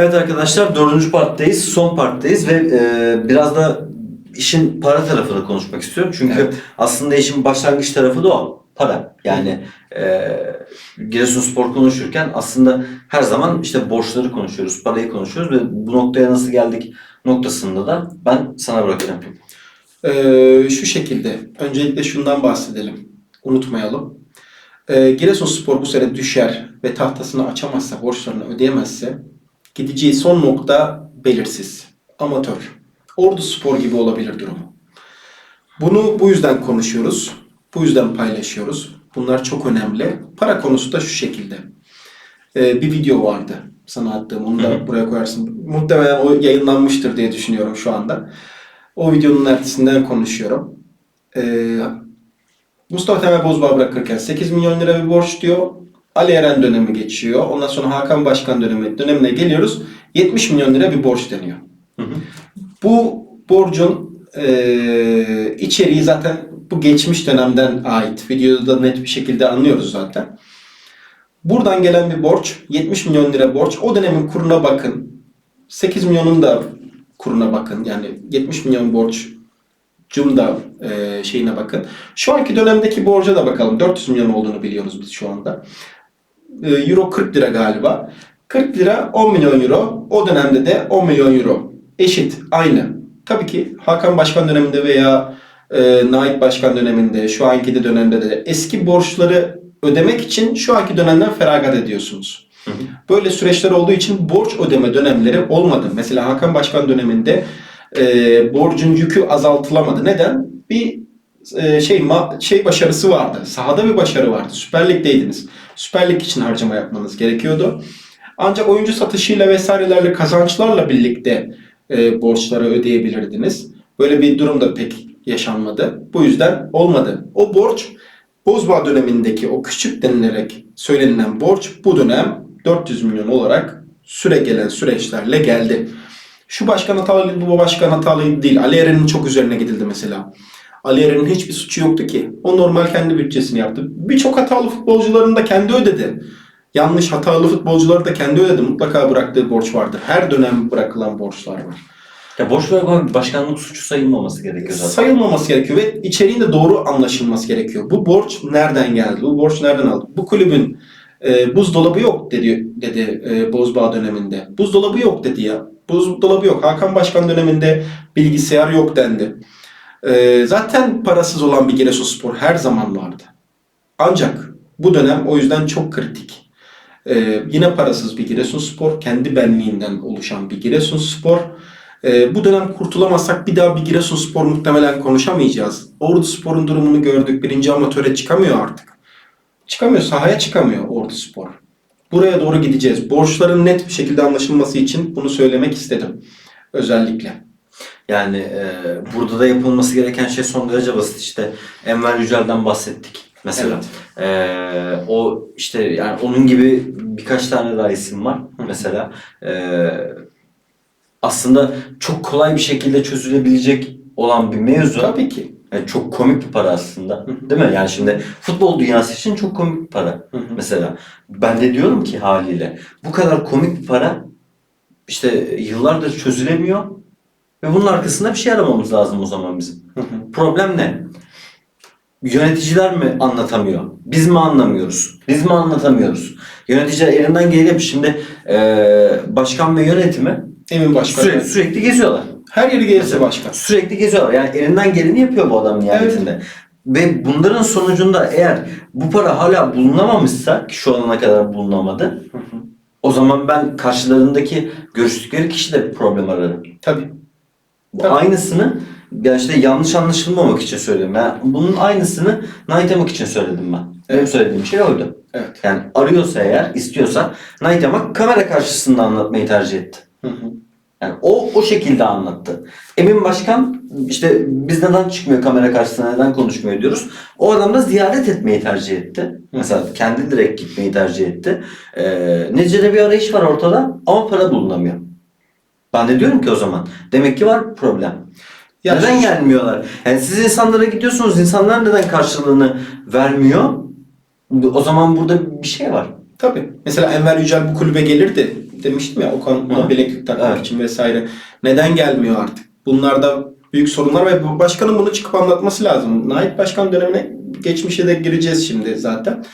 Evet arkadaşlar dördüncü parttayız, son parttayız ve e, biraz da işin para tarafını konuşmak istiyorum. Çünkü Evet. aslında işin başlangıç tarafı da o. Para. Yani e, Giresunspor konuşurken aslında her zaman işte borçları konuşuyoruz, parayı konuşuyoruz ve bu noktaya nasıl geldik noktasında da ben sana bırakacağım. Ee, şu şekilde. Öncelikle şundan bahsedelim. Unutmayalım. Ee, Giresunspor bu sene düşer ve tahtasını açamazsa, borçlarını ödeyemezse gideceği son nokta belirsiz. Amatör. Ordu Spor gibi olabilir durumu. Bunu bu yüzden konuşuyoruz. Bu yüzden paylaşıyoruz. Bunlar çok önemli. Para konusu da şu şekilde. Ee, bir video vardı sana attığım. Onu da buraya koyarsın. Muhtemelen o yayınlanmıştır diye düşünüyorum şu anda. O videonun ertesinden konuşuyorum. Ee, Mustafa Temel Bozbağ bırakırken 8 milyon lira bir borç diyor. Ali Eren dönemi geçiyor. Ondan sonra Hakan Başkan dönemi dönemine geliyoruz. 70 milyon lira bir borç deniyor. Hı hı. Bu borcun eee, içeriği zaten bu geçmiş dönemden ait. Videoda da net bir şekilde anlıyoruz zaten. Buradan gelen bir borç, 70 milyon lira borç. O dönemin kuruna bakın. 8 milyonun da kuruna bakın. Yani 70 milyon borç cum da eee, şeyine bakın. Şu anki dönemdeki borca da bakalım. 400 milyon olduğunu biliyoruz biz şu anda. Eee, Euro 40 lira galiba. 40 lira 10 milyon euro. O dönemde de 10 milyon euro. Eşit, aynı. Tabii ki Hakan Başkan döneminde veya e, Nait Başkan döneminde, şu anki de dönemde de eski borçları ödemek için şu anki dönemden feragat ediyorsunuz. Hı hı. Böyle süreçler olduğu için borç ödeme dönemleri olmadı. Mesela Hakan Başkan döneminde e, borcun yükü azaltılamadı. Neden? Bir e, şey ma- şey başarısı vardı. Sahada bir başarı vardı. Süper Lig'deydiniz. Süper Lig için harcama yapmanız gerekiyordu. Ancak oyuncu satışıyla vesairelerle kazançlarla birlikte e, borçları ödeyebilirdiniz. Böyle bir durum da pek yaşanmadı. Bu yüzden olmadı. O borç Bozbağ dönemindeki o küçük denilerek söylenilen borç bu dönem 400 milyon olarak süre gelen süreçlerle geldi. Şu başkan hatalıydı, bu başkan hatalıydı değil. Ali Eren'in çok üzerine gidildi mesela. Ali Eren'in hiçbir suçu yoktu ki. O normal kendi bütçesini yaptı. Birçok hatalı futbolcuların da kendi ödedi. Yanlış hatalı futbolcuları da kendi ödedi. Mutlaka bıraktığı borç vardır. Her dönem bırakılan borçlar var. Ya borç vermek başkanlık suçu sayılmaması gerekiyor zaten. Sayılmaması gerekiyor ve içeriğin de doğru anlaşılması gerekiyor. Bu borç nereden geldi? Bu borç nereden aldı? Bu kulübün e, buzdolabı yok dedi dedi e, Bozbağ döneminde. Buzdolabı yok dedi ya. Buzdolabı yok. Hakan Başkan döneminde bilgisayar yok dendi. E, zaten parasız olan bir Giresunspor her zaman vardı. Ancak bu dönem o yüzden çok kritik. E, yine parasız bir Giresunspor, kendi benliğinden oluşan bir Giresunspor. Ee, bu dönem kurtulamazsak bir daha bir Giresunspor muhtemelen konuşamayacağız. Ordu Spor'un durumunu gördük. Birinci amatöre çıkamıyor artık. Çıkamıyor, sahaya çıkamıyor Ordu Spor. Buraya doğru gideceğiz. Borçların net bir şekilde anlaşılması için bunu söylemek istedim. Özellikle. Yani e, burada da yapılması gereken şey son derece basit işte Enver Yücel'den bahsettik mesela. E, o işte yani onun gibi birkaç tane daha isim var mesela. E, aslında çok kolay bir şekilde çözülebilecek olan bir mevzu. Tabii ki. Yani çok komik bir para aslında. Değil mi? Yani şimdi futbol dünyası için çok komik bir para. Mesela ben de diyorum ki haliyle bu kadar komik bir para işte yıllardır çözülemiyor ve bunun arkasında bir şey aramamız lazım o zaman bizim. Problem ne? Yöneticiler mi anlatamıyor? Biz mi anlamıyoruz? Biz mi anlatamıyoruz? Yöneticiler elinden gelip şimdi eee, başkan ve yönetimi Emin Başkan. sürekli, sürekli geziyorlar. Her yeri Mesela başkan. Sürekli geziyorlar. Yani elinden geleni yapıyor bu adam nihayetinde. Ve bunların sonucunda eğer bu para hala bulunamamışsa ki şu ana kadar bulunamadı. Hı hı. O zaman ben karşılarındaki görüştükleri kişide bir problem ararım. Tabii. Tabii. aynısını ya işte yanlış anlaşılmamak için söylüyorum. Yani bunun aynısını Naytemak için söyledim ben. Benim Evet. söylediğim şey oydu. Evet. Yani arıyorsa eğer, istiyorsa Naytemak kamera karşısında anlatmayı tercih etti. Hı hı. Yani o o şekilde anlattı. Emin Başkan işte biz neden çıkmıyor kamera karşısına neden konuşmuyor diyoruz. O adam da ziyaret etmeyi tercih etti. Mesela kendi direkt gitmeyi tercih etti. Ee, neticede bir arayış var ortada ama para bulunamıyor. Ben de diyorum ki o zaman demek ki var problem. Ya neden şu- gelmiyorlar? Yani siz insanlara gidiyorsunuz insanlar neden karşılığını vermiyor? O zaman burada bir şey var. Tabii. Mesela Enver Yücel bu kulübe gelirdi. demiştim ya Okan'la bileklik takmak Evet. için vesaire. Neden gelmiyor artık? Bunlarda büyük sorunlar ve başkanın bunu çıkıp anlatması lazım. Naip Başkan dönemine geçmişe de gireceğiz şimdi zaten.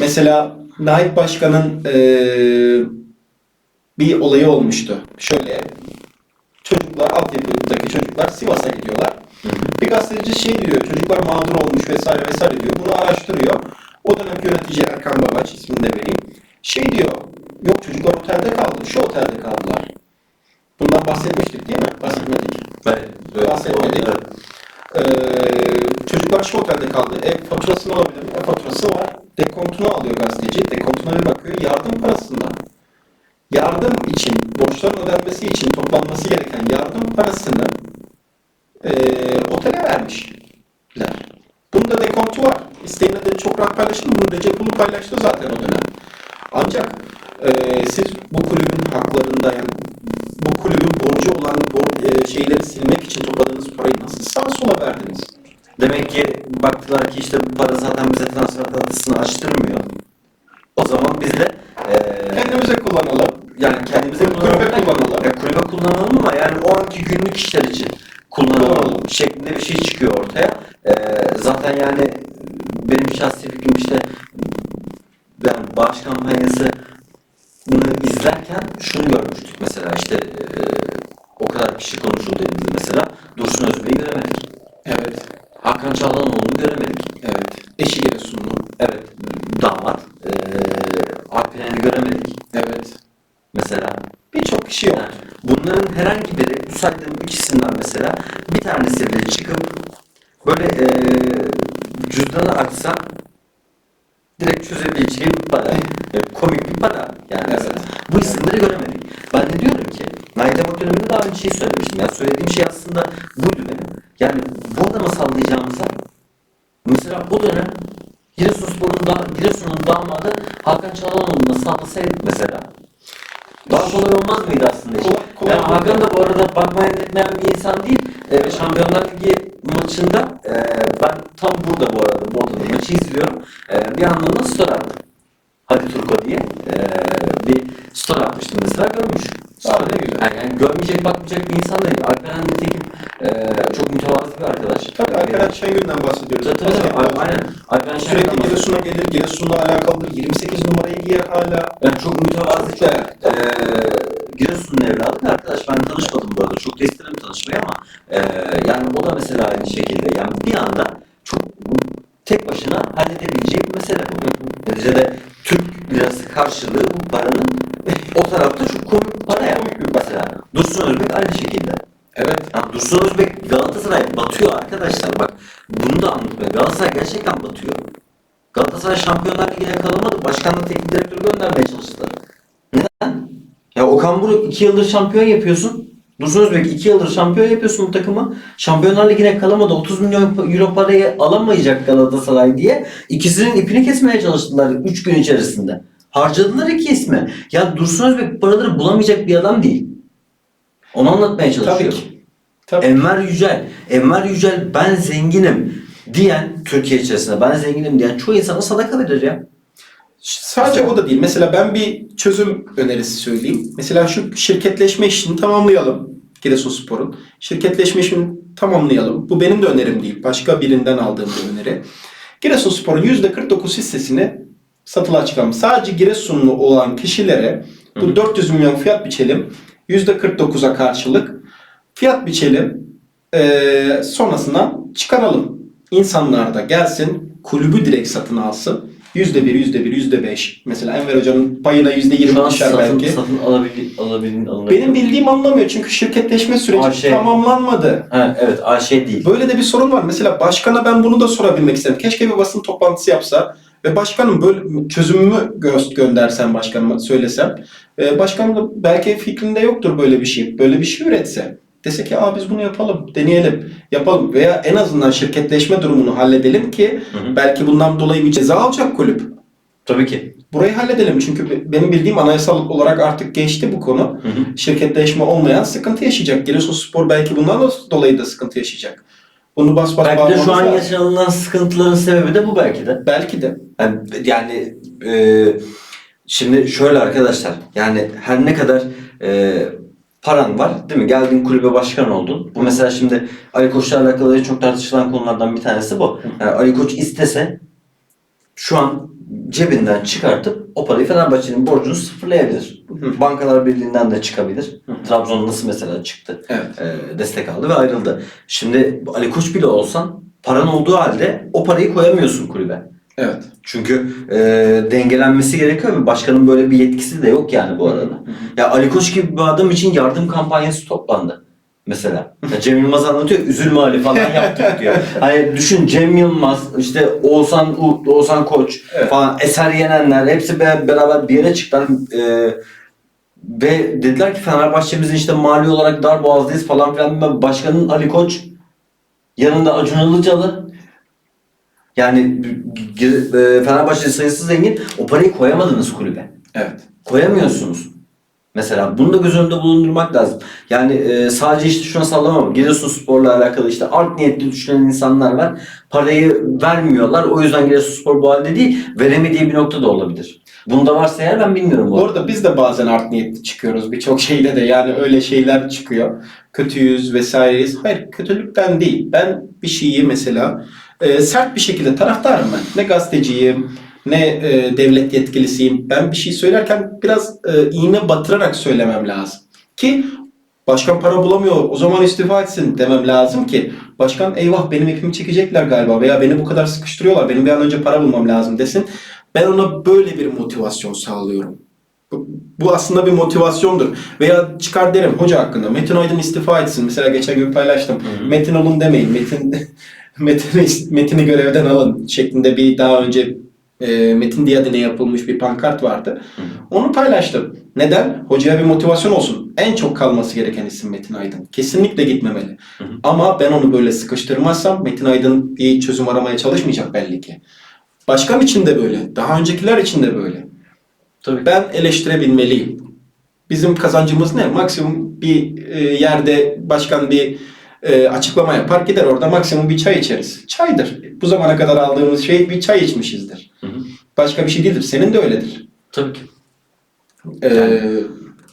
Mesela Naip Başkan'ın eee, bir olayı olmuştu. Şöyle çocuklar, altyapıdaki çocuklar Sivas'a gidiyorlar. Bir gazeteci şey diyor, çocuklar mağdur olmuş vesaire vesaire diyor. Bunu araştırıyor. O dönem yönetici Erkan Babaç, ismini de vereyim. Şey diyor, yok çocuklar otelde kaldı, şu otelde kaldılar. Bundan bahsetmiştik değil mi? Bahsetmedik. Evet. Bahsetmedik. Evet. Ee, çocuklar şu otelde kaldı. Ev faturasını alabilir mi? Ev faturası var. Dekontunu alıyor gazeteci. Dekontuna bir bakıyor. Yardım parasından. Yardım için, borçların ödenmesi için toplanması gereken yardım parasını ee, otele vermişler. Bunda dekontu var. İsteğine de çok rahat paylaşın. Bunu Recep Ulu paylaştı zaten o dönem. Ancak ee, siz bu kulübün haklarında yani bu kulübün borcu olan bor, e, şeyleri silmek için topladığınız parayı nasıl sağa sola verdiniz? Demek ki baktılar ki işte bu para zaten bize transfer tahtasını açtırmıyor. O zaman biz de eee Kendimize kullanalım. yani kendimize Kulübe kullanalım. kullanalım. Ya kulübe kullanalım ama yani o anki günlük işler için kullanalım Kullanalım. şeklinde bir şey çıkıyor ortaya. Eee, zaten yani benim şahsi fikrim işte ben bağış kampanyası izlerken şunu görmüştük mesela işte eee, o kadar kişi konuşuldu edildi mesela Dursun Özbey'i göremedik. Evet. Hakan Çağlanoğlu'nu göremedik. Evet. Eşi Giresunlu. Evet damat. Eee Alperen'i göremedik Evet. mesela. Birçok kişi yok. Yani bunların bu saydığım ikisinden mesela bir tanesi bile çıkıp böyle eee cüzdanı açsa direkt çözebileceği bir para. Yani komik bir para. Yani Evet. Bu isimleri göremedik. Ben de diyorum ki, Nail Demek döneminde daha önce şey söylemiştim. Ya söylediğim şey aslında buydu benim. Yani bu adama sallayacağımıza mesela o dönem Giresunspor'un da, Giresun'un damadı Hakan Çalhanoğlu'na sallasaydık mesela. Daha kolay olmaz mıydı aslında? kolay yani. Hakan da bu arada bakmayan etmeyen bir insan değil. Ee, Şampiyonlar Ligi maçında e, ben tam burada bu arada bu odada maçı izliyorum. E, bir anda da story attım. Hadi Turko diye e, bir story atmıştım mesela görmüş. Aa, ne güzel. Yani, yani görmeyecek bakmayacak bir insan değil. Alperen nitekim e, çok mütevazı bir arkadaş. Tabii Alperen Şengül'den bahsediyoruz. Tabii tabii. tabii. Aynen. Alperen Sürekli Şener'den Giresun'a gelir. Giresun'la alakalıdır. 28 numarayı giyer hala. Yani çok mütevazı Çok eee Giresun'un evladı arkadaş. Ben tanışmadım bu arada. Çok isterim tanışmayı ama eee, yani o da mesela aynı şekilde yani bir anda çok tek başına halledebileceği bir mesele bu. Neticede Türk lirası karşılığı bu paranın o tarafta çok komik para ya. komik bir para. Mesela Dursun Özbek aynı şekilde. Evet. Ya Dursun Özbek Galatasaray batıyor arkadaşlar bak. Bunu da anlatmıyor. Galatasaray gerçekten batıyor. Galatasaray Şampiyonlar Ligi'ne kalamadı. Başkanla teknik direktörü göndermeye çalıştılar. Okan Buruk 2 yıldır şampiyon yapıyorsun. Dursun Özbek 2 yıldır şampiyon yapıyorsun bu takımı. Şampiyonlar Ligi'ne kalamadı. 30 milyon euro parayı alamayacak Galatasaray diye ikisinin ipini kesmeye çalıştılar 3 gün içerisinde. Harcadılar iki ismi. Ya Dursun Özbek paraları bulamayacak bir adam değil. Onu anlatmaya Tabii çalışıyorum. ki. Tabii. Enver Yücel, Enver Yücel ben zenginim diyen Türkiye içerisinde ben zenginim diyen çoğu insana sadaka verir ya. Sadece o da değil. Mesela ben bir çözüm önerisi söyleyeyim. Mesela şu şirketleşme işini tamamlayalım. Giresunspor'un. Şirketleşme işini tamamlayalım. Bu benim de önerim değil. Başka birinden aldığım bir öneri. Giresunspor'un %49 hissesini satılığa çıkaralım. Sadece Giresunlu olan kişilere bu 400 milyon fiyat biçelim. %49'a karşılık fiyat biçelim. Ee, sonrasında çıkaralım. İnsanlar da gelsin kulübü direkt satın alsın. %1, %1, %5. Mesela Enver Hoca'nın payına %20 Şu an düşer satın, belki. satın alabil, alabilin, alınabilir. Benim bildiğim anlamıyor çünkü şirketleşme süreci şey- tamamlanmadı. Ha, evet AŞ değil. Böyle de bir sorun var. Mesela başkana ben bunu da sorabilmek isterim. Keşke bir basın toplantısı yapsa ve başkanım böyle çözümümü gö- göndersen başkanıma söylesem. Ee, başkanım da belki fikrinde yoktur böyle bir şey. Böyle bir şey üretse. Dese ki Aa, biz bunu yapalım, deneyelim, yapalım veya en azından şirketleşme durumunu halledelim ki Hı hı. belki bundan dolayı bir ceza alacak kulüp. Tabii ki. Burayı halledelim çünkü be- benim bildiğim anayasal olarak artık geçti bu konu. Hı hı. Şirketleşme olmayan sıkıntı yaşayacak. Giresunspor belki bundan da dolayı da sıkıntı yaşayacak. Bunu bas bas Belki de şu an lazım. yaşanılan sıkıntıların sebebi de bu belki de. Belki de. Yani, yani e, Şimdi şöyle arkadaşlar yani her ne kadar e, paran var değil mi? Geldin kulübe başkan oldun. Bu mesela şimdi Ali Koç'la alakalı çok tartışılan konulardan bir tanesi bu. Yani Ali Koç istese şu an cebinden çıkartıp o parayı Fenerbahçe'nin borcunu sıfırlayabilir. Hı. Bankalar Birliği'nden de çıkabilir. Hı. Trabzon nasıl mesela çıktı? Evet. e, destek aldı ve ayrıldı. Şimdi Ali Koç bile olsan paran olduğu halde o parayı koyamıyorsun kulübe. Evet. Çünkü e, dengelenmesi gerekiyor ve başkanın böyle bir yetkisi de yok yani bu arada. Ya Ali Koç gibi bir adam için yardım kampanyası toplandı. Mesela. Ya Cem Yılmaz anlatıyor. Üzülme Ali falan yaptık diyor. Hani düşün Cem Yılmaz, işte Oğuzhan, U- Oğuzhan Koç Evet. falan, Eser Yenenler hepsi be- beraber bir yere çıktılar. E, ve dediler ki Fenerbahçe'mizin işte mali olarak dar boğazdayız falan filan. Başkanın Ali Koç yanında Acun Ilıcalı yani e, Fenerbahçe sayısı zengin. O parayı koyamadınız kulübe Evet. koyamıyorsunuz. Mesela bunu da göz önünde bulundurmak lazım. Yani e, sadece işte şuna sallamam. Giresunspor'la alakalı işte art niyetli düşünen insanlar var. Parayı vermiyorlar. O yüzden Giresunspor bu halde değil. Veremediği bir nokta da olabilir. Bunda varsa eğer ben bilmiyorum bu Bu arada. biz de bazen art niyetli çıkıyoruz. Birçok şeyde de yani öyle şeyler çıkıyor. Kötüyüz vesaireyiz. Hayır kötülükten değil. Ben bir şeyi mesela e, sert bir şekilde taraftarım ben. Ne gazeteciyim ne e, devlet yetkilisiyim. Ben bir şey söylerken biraz e, iğne batırarak söylemem lazım. Ki başkan para bulamıyor o zaman istifa etsin demem lazım ki başkan eyvah benim ipimi çekecekler galiba veya beni bu kadar sıkıştırıyorlar benim bir an önce para bulmam lazım desin. Ben ona böyle bir motivasyon sağlıyorum. Bu, bu aslında bir motivasyondur. Veya çıkar derim hoca hakkında Metin Aydın istifa etsin. Mesela geçen gün paylaştım. Hı hı. Metin olun demeyin. Metin Metin'i Metin'i görevden alın şeklinde bir daha önce e, Metin diye adına yapılmış bir pankart vardı. Hı. Onu paylaştım. Neden? Hocaya bir motivasyon olsun. En çok kalması gereken isim Metin Aydın. Kesinlikle gitmemeli. Hı hı. Ama ben onu böyle sıkıştırmazsam Metin Aydın bir çözüm aramaya çalışmayacak belli ki. Başkan için de böyle. Daha öncekiler için de böyle. Tabii. Ben eleştirebilmeliyim. Bizim kazancımız ne? Maksimum bir e, yerde başkan bir e, açıklama yapar gider orada maksimum bir çay içeriz. Çaydır. Bu zamana kadar aldığımız şey bir çay içmişizdir. Hı hı. Başka bir şey değildir. Senin de öyledir. Tabii ki. Ee,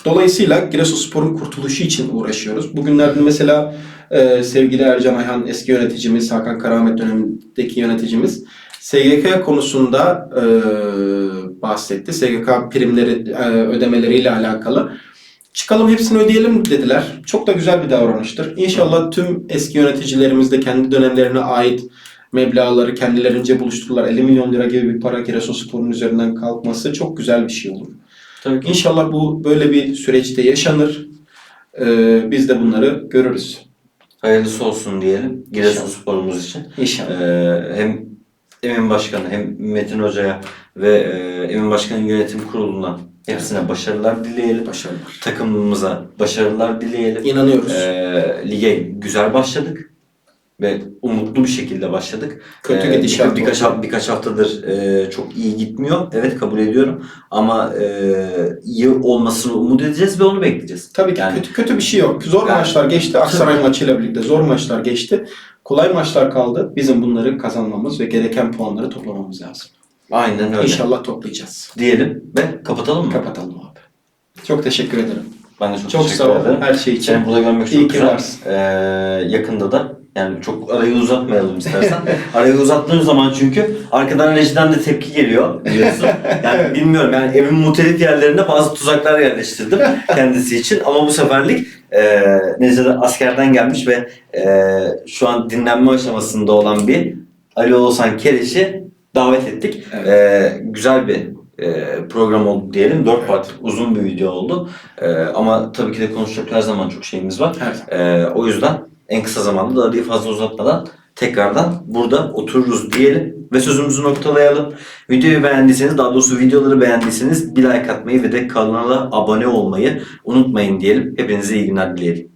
dolayısıyla Giresunspor'un kurtuluşu için uğraşıyoruz. Bugünlerde mesela e, sevgili Ercan Ayhan eski yöneticimiz, Hakan Karamet dönemindeki yöneticimiz SGK konusunda e, bahsetti. SGK primleri e, ödemeleriyle alakalı. Çıkalım hepsini ödeyelim dediler. Çok da güzel bir davranıştır. İnşallah tüm eski yöneticilerimiz de kendi dönemlerine ait meblağları kendilerince buluştururlar. 50 milyon lira gibi bir para Giresunspor'un üzerinden kalkması çok güzel bir şey olur. Tabii ki. İnşallah bu böyle bir süreçte yaşanır. Ee, biz de bunları görürüz. Hayırlısı olsun diyelim Giresunspor'umuz için. İnşallah. Ee, hem Emin Başkanı hem Metin Hoca'ya ve e, Emin Başkan'ın yönetim kuruluna hepsine başarılar dileyelim. Başarılar. Takımımıza başarılar dileyelim. İnanıyoruz. Ee, lige güzel başladık ve umutlu bir şekilde başladık. Kötü Ee, gidişat birka- birkaç, oldu. ha- birkaç haftadır e, çok iyi gitmiyor. Evet kabul ediyorum ama e, iyi olmasını umut edeceğiz ve onu bekleyeceğiz. Tabii ki Yani- kötü kötü bir şey yok. Zor Yani- maçlar geçti. Aksaray maçıyla birlikte zor maçlar geçti. Kolay maçlar kaldı. Bizim bunları kazanmamız ve gereken puanları toplamamız lazım. Aynen öyle. İnşallah toplayacağız. Diyelim ve kapatalım mı? Kapatalım abi. Çok teşekkür ederim. Ben de çok, Çok teşekkür sağ ol ederim. her şey için. Seni burada görmek çok İyi güzel. Ee, yakında da yani çok arayı uzatmayalım istersen. arayı uzattığın zaman çünkü arkadan rejiden de tepki geliyor biliyorsun. Yani bilmiyorum yani evin muhtelif yerlerinde bazı tuzaklar yerleştirdim kendisi için. Ama bu seferlik e, neticede askerden gelmiş ve e, şu an dinlenme aşamasında olan bir Ali Oğuzhan Kereş'i davet ettik. Evet. E, güzel bir e, program oldu diyelim. Dört partlik uzun bir video oldu. E, ama tabii ki de konuşacak her zaman çok şeyimiz var. Zaman. Ee, o yüzden en kısa zamanda da arayı fazla uzatmadan tekrardan burada otururuz diyelim ve sözümüzü noktalayalım. Videoyu beğendiyseniz daha doğrusu videoları beğendiyseniz bir like atmayı ve de kanala abone olmayı unutmayın diyelim. Hepinize iyi günler dileyelim.